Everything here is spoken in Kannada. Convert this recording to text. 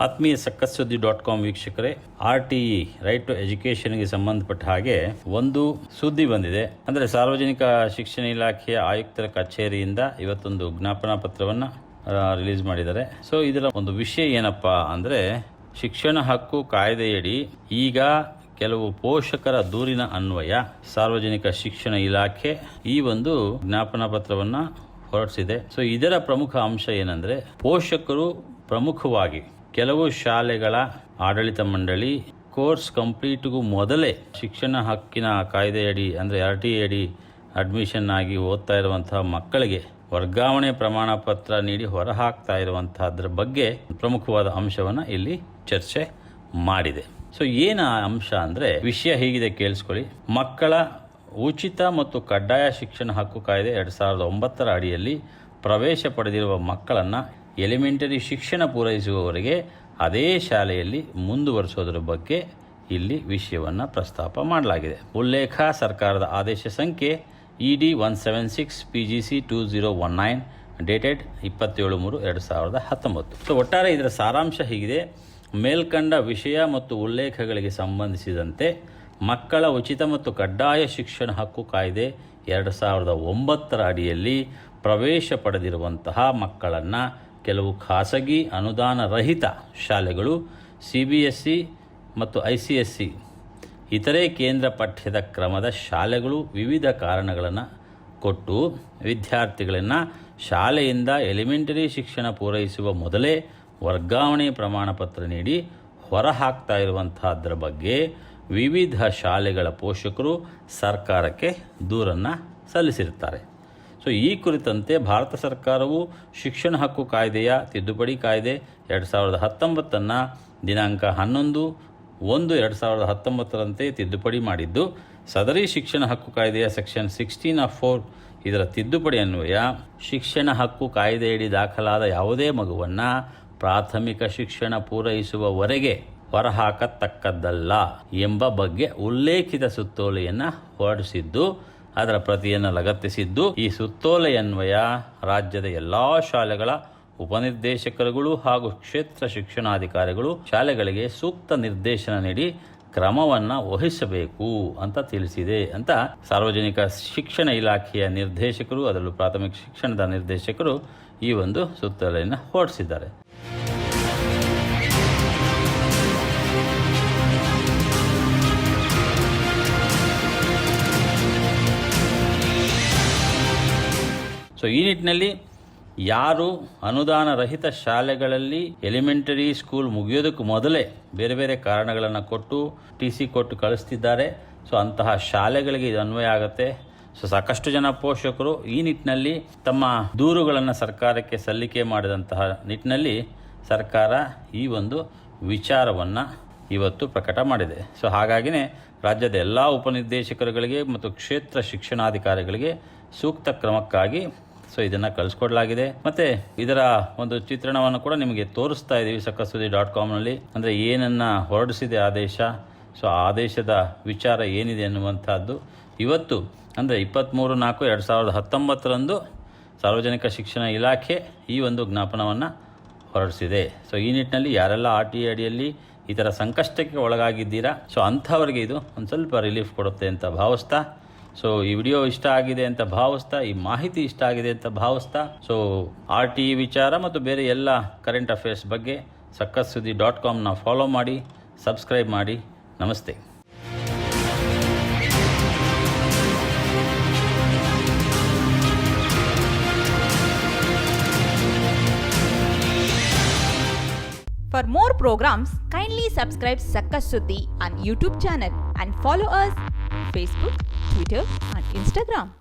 ಆತ್ಮೀಯ ಸಕ್ಕತ್ ಸುದ್ದಿ ಡಾಟ್ ಕಾಮ್ ವೀಕ್ಷಕರೇ, R T E right to ಎಜುಕೇಷನ್ಗೆ ಸಂಬಂಧಪಟ್ಟ ಹಾಗೆ ಒಂದು ಸುದ್ದಿ ಬಂದಿದೆ. ಅಂದರೆ ಸಾರ್ವಜನಿಕ ಶಿಕ್ಷಣ ಇಲಾಖೆಯ ಆಯುಕ್ತರ ಕಚೇರಿಯಿಂದ ಇವತ್ತೊಂದು ಜ್ಞಾಪನಾ ಪತ್ರವನ್ನು ರಿಲೀಸ್ ಮಾಡಿದ್ದಾರೆ. ಸೊ, ಇದರ ಒಂದು ವಿಷಯ ಏನಪ್ಪ ಅಂದರೆ, ಶಿಕ್ಷಣ ಹಕ್ಕು ಕಾಯ್ದೆಯಡಿ ಈಗ ಕೆಲವು ಪೋಷಕರ ದೂರಿನ ಅನ್ವಯ ಸಾರ್ವಜನಿಕ ಶಿಕ್ಷಣ ಇಲಾಖೆ ಈ ಒಂದು ಜ್ಞಾಪನಾ ಪತ್ರವನ್ನು ಹೊರಡಿಸಿದೆ. ಸೊ, ಇದರ ಪ್ರಮುಖ ಅಂಶ ಏನಂದ್ರೆ, ಪೋಷಕರು ಪ್ರಮುಖವಾಗಿ ಕೆಲವು ಶಾಲೆಗಳ ಆಡಳಿತ ಮಂಡಳಿ ಕೋರ್ಸ್ ಕಂಪ್ಲೀಟ್ಗೂ ಮೊದಲೇ ಶಿಕ್ಷಣ ಹಕ್ಕಿನ ಕಾಯ್ದೆಯಡಿ, ಅಂದರೆ ಆರ್ ಟಿ ಅಡಿ ಅಡ್ಮಿಷನ್ ಆಗಿ ಓದ್ತಾ ಇರುವಂತಹ ಮಕ್ಕಳಿಗೆ ವರ್ಗಾವಣೆ ಪ್ರಮಾಣ ಪತ್ರ ನೀಡಿ ಹೊರಹಾಕ್ತಾ ಇರುವಂತಹದ್ರ ಬಗ್ಗೆ ಪ್ರಮುಖವಾದ ಅಂಶವನ್ನು ಇಲ್ಲಿ ಚರ್ಚೆ ಮಾಡಿದೆ. ಸೊ ಏನ ಅಂಶ ಅಂದರೆ ವಿಷಯ ಹೀಗಿದೆ ಕೇಳಿಸ್ಕೊಳ್ಳಿ. ಮಕ್ಕಳ ಉಚಿತ ಮತ್ತು ಕಡ್ಡಾಯ ಶಿಕ್ಷಣ ಹಕ್ಕು ಕಾಯ್ದೆ ಎರಡು ಸಾವಿರದ ಒಂಬತ್ತರ ಅಡಿಯಲ್ಲಿ ಪ್ರವೇಶ ಪಡೆದಿರುವ ಮಕ್ಕಳನ್ನು ಎಲಿಮೆಂಟರಿ ಶಿಕ್ಷಣ ಪೂರೈಸುವವರೆಗೆ ಅದೇ ಶಾಲೆಯಲ್ಲಿ ಮುಂದುವರಿಸೋದ್ರ ಬಗ್ಗೆ ಇಲ್ಲಿ ವಿಷಯವನ್ನು ಪ್ರಸ್ತಾಪ ಮಾಡಲಾಗಿದೆ. ಉಲ್ಲೇಖ, ಸರ್ಕಾರದ ಆದೇಶ ಸಂಖ್ಯೆ E D one seven six P G C two zero one nine dated ಇಪ್ಪತ್ತೇಳು ಮೂರು ಎರಡು ಸಾವಿರದ ಹತ್ತೊಂಬತ್ತು. ಸೊ ಒಟ್ಟಾರೆ ಇದರ ಸಾರಾಂಶ ಹೀಗಿದೆ. ಮೇಲ್ಕಂಡ ವಿಷಯ ಮತ್ತು ಉಲ್ಲೇಖಗಳಿಗೆ ಸಂಬಂಧಿಸಿದಂತೆ ಮಕ್ಕಳ ಉಚಿತ ಮತ್ತು ಕಡ್ಡಾಯ ಶಿಕ್ಷಣ ಹಕ್ಕು ಕಾಯ್ದೆ ಎರಡು ಸಾವಿರದ ಒಂಬತ್ತರ ಅಡಿಯಲ್ಲಿ ಪ್ರವೇಶ ಪಡೆದಿರುವಂತಹ ಮಕ್ಕಳನ್ನು ಕೆಲವು ಖಾಸಗಿ ಅನುದಾನ ರಹಿತ ಶಾಲೆಗಳು ಸಿ ಬಿ ಎಸ್ ಸಿ ಮತ್ತು ಐ ಸಿ ಎಸ್ ಸಿ ಇತರೆ ಕೇಂದ್ರ ಪಠ್ಯದ ಕ್ರಮದ ಶಾಲೆಗಳು ವಿವಿಧ ಕಾರಣಗಳನ್ನು ಕೊಟ್ಟು ವಿದ್ಯಾರ್ಥಿಗಳನ್ನು ಶಾಲೆಯಿಂದ ಎಲಿಮೆಂಟರಿ ಶಿಕ್ಷಣ ಪೂರೈಸುವ ಮೊದಲೇ ವರ್ಗಾವಣೆ ಪ್ರಮಾಣಪತ್ರ ನೀಡಿ ಹೊರಹಾಕ್ತಾ ಇರುವಂತಹದ್ರ ಬಗ್ಗೆ ವಿವಿಧ ಶಾಲೆಗಳ ಪೋಷಕರು ಸರ್ಕಾರಕ್ಕೆ ದೂರನ್ನು ಸಲ್ಲಿಸಿರುತ್ತಾರೆ. ಸೊ ಈ ಕುರಿತಂತೆ ಭಾರತ ಸರ್ಕಾರವು ಶಿಕ್ಷಣ ಹಕ್ಕು ಕಾಯ್ದೆಯ ತಿದ್ದುಪಡಿ ಕಾಯ್ದೆ ಎರಡು ಸಾವಿರದ ಹತ್ತೊಂಬತ್ತನ್ನು ದಿನಾಂಕ ಹನ್ನೊಂದು ಒಂದು ಎರಡು ಸಾವಿರದ ಹತ್ತೊಂಬತ್ತರಂತೆ ತಿದ್ದುಪಡಿ ಮಾಡಿದ್ದು, ಸದರಿ ಶಿಕ್ಷಣ ಹಕ್ಕು ಕಾಯ್ದೆಯ ಸೆಕ್ಷನ್ ಸಿಕ್ಸ್ಟೀನ್ ಆಫ್ ಫೋರ್ ಇದರ ತಿದ್ದುಪಡಿ ಅನ್ವಯ, ಶಿಕ್ಷಣ ಹಕ್ಕು ಕಾಯ್ದೆಯಡಿ ದಾಖಲಾದ ಯಾವುದೇ ಮಗುವನ್ನು ಪ್ರಾಥಮಿಕ ಶಿಕ್ಷಣ ಪೂರೈಸುವವರೆಗೆ ಹೊರಹಾಕತಕ್ಕದ್ದಲ್ಲ ಎಂಬ ಬಗ್ಗೆ ಉಲ್ಲೇಖಿತ ಸುತ್ತೋಲೆಯನ್ನು ಹೊರಡಿಸಿದ್ದು ಅದರ ಪ್ರತಿಯನ್ನು ಲಗತ್ತಿಸಿದ್ದು, ಈ ಸುತ್ತೋಲೆಯನ್ವಯ ರಾಜ್ಯದ ಎಲ್ಲಾ ಶಾಲೆಗಳ ಉಪನಿರ್ದೇಶಕರುಗಳು ಹಾಗೂ ಕ್ಷೇತ್ರ ಶಿಕ್ಷಣಾಧಿಕಾರಿಗಳು ಶಾಲೆಗಳಿಗೆ ಸೂಕ್ತ ನಿರ್ದೇಶನ ನೀಡಿ ಕ್ರಮವನ್ನು ವಹಿಸಬೇಕು ಅಂತ ತಿಳಿಸಿದೆ ಅಂತ ಸಾರ್ವಜನಿಕ ಶಿಕ್ಷಣ ಇಲಾಖೆಯ ನಿರ್ದೇಶಕರು, ಅದರಲ್ಲೂ ಪ್ರಾಥಮಿಕ ಶಿಕ್ಷಣದ ನಿರ್ದೇಶಕರು ಈ ಒಂದು ಸುತ್ತೋಲೆಯನ್ನು ಹೊರಡಿಸಿದ್ದಾರೆ. ಈ ನಿಟ್ಟಿನಲ್ಲಿ ಯಾರು ಅನುದಾನ ರಹಿತ ಶಾಲೆಗಳಲ್ಲಿ ಎಲಿಮೆಂಟರಿ ಸ್ಕೂಲ್ ಮುಗಿಯೋದಕ್ಕೂ ಮೊದಲೇ ಬೇರೆ ಬೇರೆ ಕಾರಣಗಳನ್ನು ಕೊಟ್ಟು ಟಿ ಸಿ ಕೊಟ್ಟು ಕಳಿಸ್ತಿದ್ದಾರೆ. ಸೊ ಅಂತಹ ಶಾಲೆಗಳಿಗೆ ಇದು ಅನ್ವಯ ಆಗುತ್ತೆ. ಸೊ ಸಾಕಷ್ಟು ಜನ ಪೋಷಕರು ಈ ನಿಟ್ಟಿನಲ್ಲಿ ತಮ್ಮ ದೂರುಗಳನ್ನು ಸರ್ಕಾರಕ್ಕೆ ಸಲ್ಲಿಕೆ ಮಾಡಿದಂತಹ ನಿಟ್ಟಿನಲ್ಲಿ ಸರ್ಕಾರ ಈ ಒಂದು ವಿಚಾರವನ್ನು ಇವತ್ತು ಪ್ರಕಟ ಮಾಡಿದೆ. ಸೊ ಹಾಗಾಗಿನೇ ರಾಜ್ಯದ ಎಲ್ಲ ಉಪನಿರ್ದೇಶಕರುಗಳಿಗೆ ಮತ್ತು ಕ್ಷೇತ್ರ ಶಿಕ್ಷಣಾಧಿಕಾರಿಗಳಿಗೆ ಸೂಕ್ತ ಕ್ರಮಕ್ಕಾಗಿ ಸೊ ಇದನ್ನು ಕಳಿಸ್ಕೊಡ್ಲಾಗಿದೆ. ಮತ್ತು ಇದರ ಒಂದು ಚಿತ್ರಣವನ್ನು ಕೂಡ ನಿಮಗೆ ತೋರಿಸ್ತಾ ಇದ್ದೀವಿ ಸಕ್ಕಸುದ್ದಿ ಡಾಟ್ ಕಾಮ್ನಲ್ಲಿ ಅಂದರೆ ಏನನ್ನು ಹೊರಡಿಸಿದೆ ಆದೇಶ. ಸೊ ಆ ಆದೇಶದ ವಿಚಾರ ಏನಿದೆ ಅನ್ನುವಂಥದ್ದು. ಇವತ್ತು, ಅಂದರೆ ಇಪ್ಪತ್ತ್ಮೂರು ನಾಲ್ಕು ಎರಡು ಸಾವಿರದ ಹತ್ತೊಂಬತ್ತರಂದು ಸಾರ್ವಜನಿಕ ಶಿಕ್ಷಣ ಇಲಾಖೆ ಈ ಒಂದು ಜ್ಞಾಪನವನ್ನು ಹೊರಡಿಸಿದೆ. ಸೊ ಈ ನಿಟ್ಟಿನಲ್ಲಿ ಯಾರೆಲ್ಲ ಆರ್ ಟಿ ಅಡಿಯಲ್ಲಿ ಈ ಥರ ಸಂಕಷ್ಟಕ್ಕೆ ಒಳಗಾಗಿದ್ದೀರಾ? ಸೊ ಅಂಥವ್ರಿಗೆ ಇದು ಒಂದು ಸ್ವಲ್ಪ ರಿಲೀಫ್ ಕೊಡುತ್ತೆ ಅಂತ ಭಾವಿಸ್ತಾ ಸೊ ಈ ವಿಡಿಯೋ ಇಷ್ಟ ಆಗಿದೆ ಅಂತ ಭಾವಿಸ್ತಾ, ಈ ಮಾಹಿತಿ ಇಷ್ಟ ಆಗಿದೆ ಅಂತ ಭಾವಿಸ್ತಾ ಸೊ ಆರ್ ಟಿ ವಿಚಾರ ಮತ್ತು ಬೇರೆ ಎಲ್ಲ ಕರೆಂಟ್ ಅಫೇರ್ಸ್ ಬಗ್ಗೆ ಸಕ್ಕತ್ ಸುದ್ದಿ ಡಾಟ್ ಕಾಮ್ನ ಫಾಲೋ ಮಾಡಿ ಸಬ್ಸ್ಕ್ರೈಬ್ ಮಾಡಿ. ನಮಸ್ತೆ. For more programs, kindly subscribe Sakka Suddhi on YouTube channel and follow us Facebook, Twitter and Instagram.